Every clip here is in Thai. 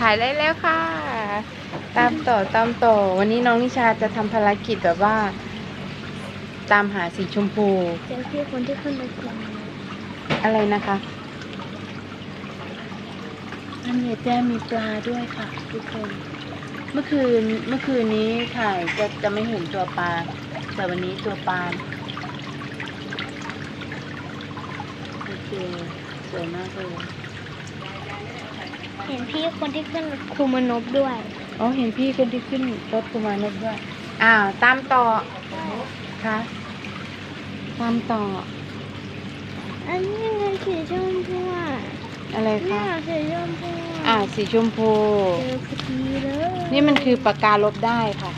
ถ่ายได้แล้วค่ะ ตามต่อตามต่อ วันนี้น้องนิชาจะทำภารกิจแบบว่า ตามหาสีชมพู เจอพี่คนที่ขึ้นไปคุมอะไรนะคะ อันนี้แจ้มีปลาด้วยค่ะ ทุกคน เมื่อคืนเมื่อคืนนี้ถ่ายจะจะไม่เห็นตัวปลา แต่วันนี้ตัวปลาโอเคสวยมากเลย เห็นพี่คนที่ขึ้นคุมานพด้วย อ๋อเห็นพี่คนที่ขึ้นรถกุมารนกด้วย อ้าวตามต่อคะตามต่อ อันนี้ไงสีชมพูอะอะไรเนี่คะ ยสีชมพูอ่าสีชมพู เจอพอดีเลยนี่มันคือปากกาลบได้ค่ะ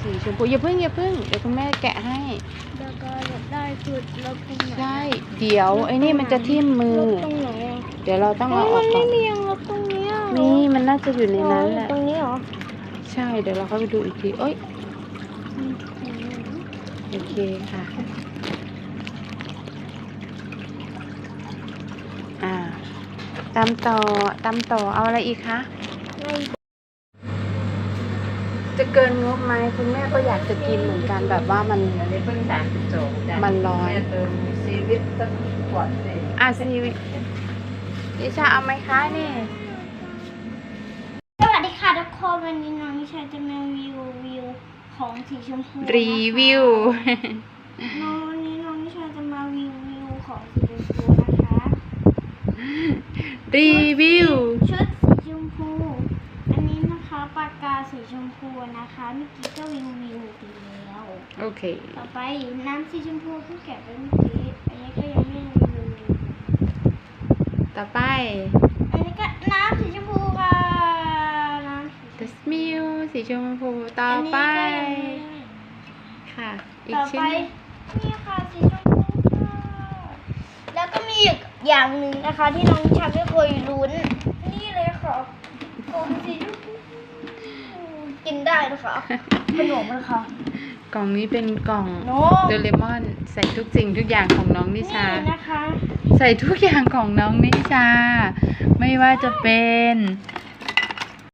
สีชมพูอย่าเพิ่งอย่าเพิ่งเดี๋ยวคุณแม่แกะให้ แล้วก็ลบได้คือลบตรงไหนใช่ เดี๋ยวไอ้นี่มันจะทิ่มมือ ลบตรงไหนอะ เดี๋ยวเราต้องเฮ้เอายอมัอนกก่ไม่อนมียังลบตรงนี้อะนี่มันน่าจะอยู่ในนั้นแหละ ตรงนี้เหรอใช่ เดี๋ยวเราเข้าไปดูอีกทีเอ้ย โอเคค่ะ อ่า ตามต่อ ตามต่อ เอาอะไรอีกคะไม่จะเกินงบไหมคุณแม่ก็อยากจะกินเหมือนกันแบบว่ามัน อันนี้เพิ่งสามสิบสองจ้ะมันร้อน แม่เติมซีวิตสักขวดสิอะซีวิ ดิชาเอาไหมคะนี่ สวัสดีค่ะทุกคนวันนี้น้องนิชาจะมารีวิวของสีชมพูนะคะรีวิว น้องวันนี้น้องนิชาจะมารีวิวของสีชมพูนะคะรีวิว ชุดสีชมพู อันนี้นะคะปากกาสีชมพูนะคะเมื่อกี้ก็รีวิวไปแล้วโอเค ต่อไปน้ำสีชมพูเพิ่งแกะไปเมื่อกี้อันนี้ก็ยังไม่รีวิว ต่อไป อันนี้ก็น้ำสีชมพูค่ะ น้ำสีช The มพู Smil สีชมพูต่อไปนนี้ก็ยังไม่ค่ะ อีกต่อชิ้ไปนหนึ่งนี่ค่ะสีชมพูค่ะแล้วก็มีอีกอย่างหนึ่งนะคะ ที่น้องนิชาไม่เคยลุ้น นี่เลยค่ะกลมสีชมพูกินได้นะคะขนมนะคะ กล่องนี้เป็นกล่องโนโดเรมอนใส่ทุกสิ่งทุกอย่างของน้องนินี่ชานะคะ ใส่ทุกอย่างของน้องนิชา ไม่ว่าจะเป็น